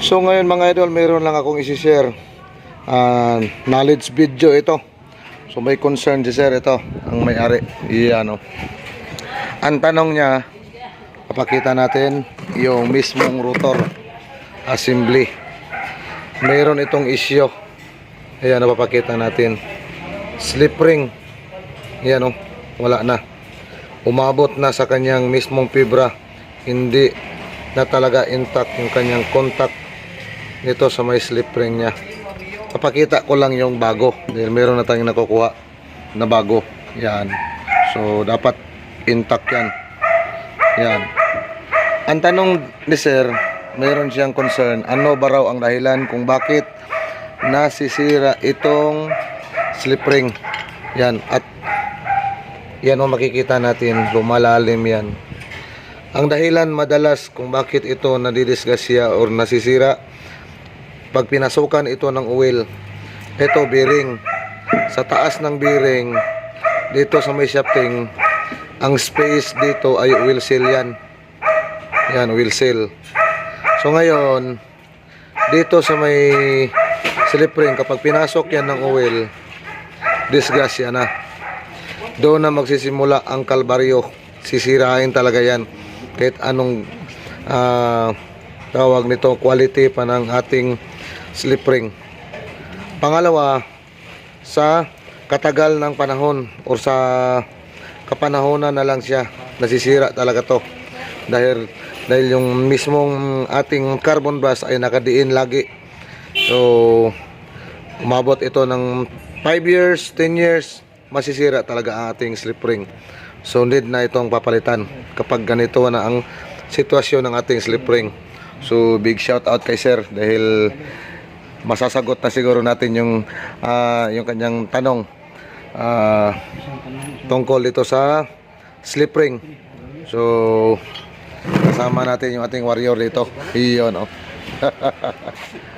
So ngayon mga idol, mayroon lang akong isi-share. Ah, knowledge video ito. So may concern si sir ito, ang may-ari. Iyan oh. Ang tanong niya, papakita natin yung mismong rotor assembly. Mayroon itong issue. Ayan, napapakita natin. Slip ring. Ayan oh, wala na. Umabot na sa kanyang mismong fibra. Hindi na talaga intact yung kanyang contact nito sa may slip ring niya. Papakita ko lang yung bago dahil meron na tayong nakukuha na bago. Yan. So dapat intact yan. Yan. Ang tanong ni sir, meron siyang concern. Ano ba raw ang dahilan kung bakit nasisira itong slip ring? Yan. At yan ang makikita natin. Lumalalim yan. Ang dahilan madalas kung bakit ito nadidisgasya or nasisira pag pinasukan ito ng oil ito bearing sa taas ng bearing dito sa may shafting ang space dito ay oil seal yan. Yan oil seal. So ngayon dito sa may slip ring kapag pinasok yan ng oil disgrasya na. Doon na magsisimula ang kalbaryo. Sisirain talaga yan. Kahit anong ah, tawag nito quality pa ng ating slip ring. Pangalawa sa katagal ng panahon or sa kapanahonan na lang siya nasisira talaga to. Dahil dahil yung mismong ating carbon brush ay nakadiin lagi. So umabot ito ng 5 years 10 years masisira talaga ang ating slip ring. So need na itong papalitan kapag ganito na ang sitwasyon ng ating slip ring. So big shout out kay sir dahil masasagot na siguro natin yung ah, yung kanyang tanong. Ah, tungkol ito sa slip ring. So kasama natin yung ating warrior dito. Iyon oh